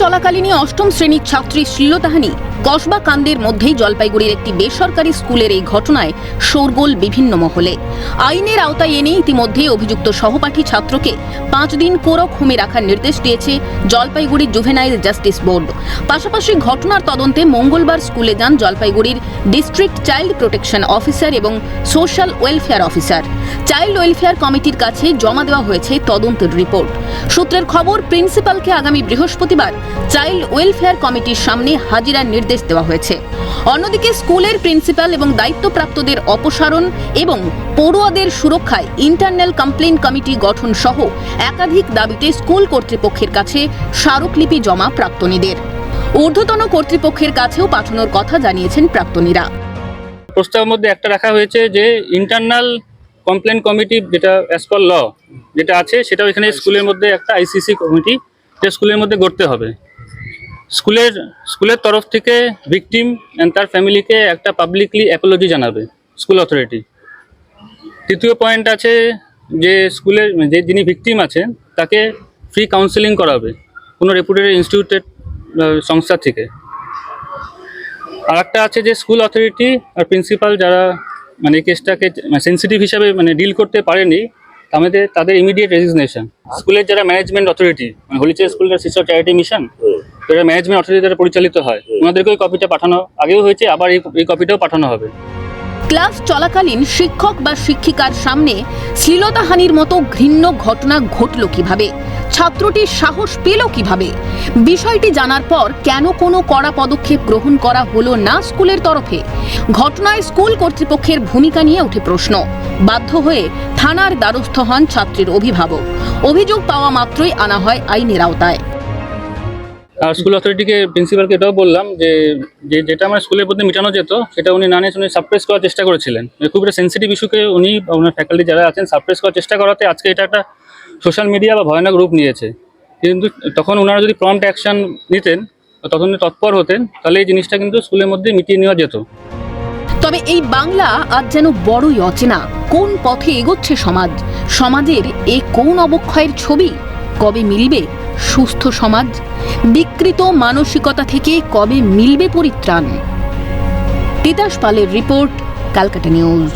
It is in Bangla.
চলাকালীনই অষ্টম শ্রেণির ছাত্রী শ্লীলতাহানি কসবা কাণ্ডের মধ্যেই জলপাইগুড়ির একটি বেসরকারি স্কুলের এই ঘটনায় শোরগোল বিভিন্ন মহলে। আইনের আওতায় এনে ইতিমধ্যে অভিযুক্ত সহপাঠী ছাত্রকে পাঁচ দিন কোরক হোমে রাখার নির্দেশ দিয়েছে জলপাইগুড়ি জুভেনাইল জাস্টিস বোর্ড। পাশাপাশি ঘটনার তদন্তে মঙ্গলবার স্কুলে যান জলপাইগুড়ির ডিস্ট্রিক্ট চাইল্ড প্রোটেকশন অফিসার এবং social welfare officer. Child welfare কমিটির কাছে জমা দেওয়া হয়েছে তদন্তের রিপোর্ট। সূত্রের খবর, প্রিন্সিপালকে আগামী বৃহস্পতিবার চাইল্ড ওয়েলফেয়ার কমিটির সামনে হাজিরার নির্দেশ দেওয়া হয়েছে। অন্যদিকে স্কুলের প্রিন্সিপাল এবং দায়িত্বপ্রাপ্তদের অপসারণ এবং পড়ুয়াদের সুরক্ষায় ইন্টারনাল কমপ্লেন কমিটি গঠন সহ একাধিক দাবিতে স্কুল কর্তৃপক্ষের কাছে স্মারকলিপি জমা প্রাক্তনীদের। ঊর্ধ্বতন কর্তৃপক্ষের কাছেও পাঠানোর কথা জানিয়েছেন প্রাক্তনীরা। প্রস্তাবের মধ্যে একটা রাখা হয়েছে যে, ইন্টারনাল কমপ্লেন কমিটি যেটা অ্যাজ পার ল যেটা আছে সেটাও এখানে স্কুলের মধ্যে একটা আইসিসি কমিটি যেটা স্কুলের মধ্যে গড়তে হবে। স্কুলের স্কুলের তরফ থেকে ভিকটিম অ্যান্ড তার ফ্যামিলিকে একটা পাবলিকলি অ্যাপোলজি জানাবে স্কুল অথরিটি তৃতীয় পয়েন্ট আছে যে স্কুলের যে যিনি ভিকটিম আছেন তাকে ফ্রি কাউন্সেলিং করাবে কোনো রেপুটেড ইনস্টিটিউটেড সংস্থা থেকে। আর একটা আছে যে স্কুল অথরিটি আর প্রিন্সিপাল যারা মানে এই কেসটাকে সেন্সিটিভ হিসাবে মানে ডিল করতে পারেনি আমাদের তাদের ইমিডিয়েট রেজিগনেশন স্কুলের যারা ম্যানেজমেন্ট অথরিটি মানে হলিচে স্কুলের শিশু চ্যারিটি মিশন যারা ম্যানেজমেন্ট অথরিটি দ্বারা পরিচালিত হয়। ওনাদেরকে ওই কপিটা পাঠানো আগেও হয়েছে আবার এই এই কপিটাও পাঠানো হবে। ক্লাস চলাকালীন শিক্ষক বা শিক্ষিকার সামনে শ্লীলতাহানির মতো ঘৃণ্য ঘটনা ঘটল কীভাবে? ছাত্রটির সাহস পেল কীভাবে? বিষয়টি জানার পর কেন কোনো কড়া পদক্ষেপ গ্রহণ করা হলো না স্কুলের তরফে? ঘটনায় স্কুল কর্তৃপক্ষের ভূমিকা নিয়ে ওঠে প্রশ্ন। বাধ্য হয়ে থানার দ্বারস্থ হন ছাত্রীর অভিভাবক। অভিযোগ পাওয়া মাত্রই আনা হয় আইনের আওতায়। আর স্কুল অথরিটিকে, প্রিন্সিপালকে এটাও বললাম যে যেটা আমার স্কুলের মধ্যে মেটানো যেত, সেটা উনি না নিয়ে উনি সাপ্রেস করার চেষ্টা করেছিলেন। খুব একটা সেন্সিটিভ ইস্যুকে উনি, ওনার ফ্যাকাল্টি যারা আছেন সাপ্রেস করার চেষ্টা করাতে আজকে এটা একটা সোশ্যাল মিডিয়া বা ভয়ানক রূপ নিয়েছে। কিন্তু তখন ওনারা যদি প্রম্পট অ্যাকশন নিতেন তখন তৎপর হতেন, তাহলে এই জিনিসটা কিন্তু স্কুলের মধ্যে মিটিয়ে নেওয়া যেত। তবে এই বাংলা আজ যেন বড়ই অচেনা। কোন পথে এগোচ্ছে সমাজ? সমাজের এ কোন অবক্ষয়ের ছবি? কবে মিলবে সুস্থ সমাজ? বিকৃত মানসিকতা থেকে কবে মিলবে পরিত্রাণ? তিতাস পালের রিপোর্ট, ক্যালকাটা নিউজ।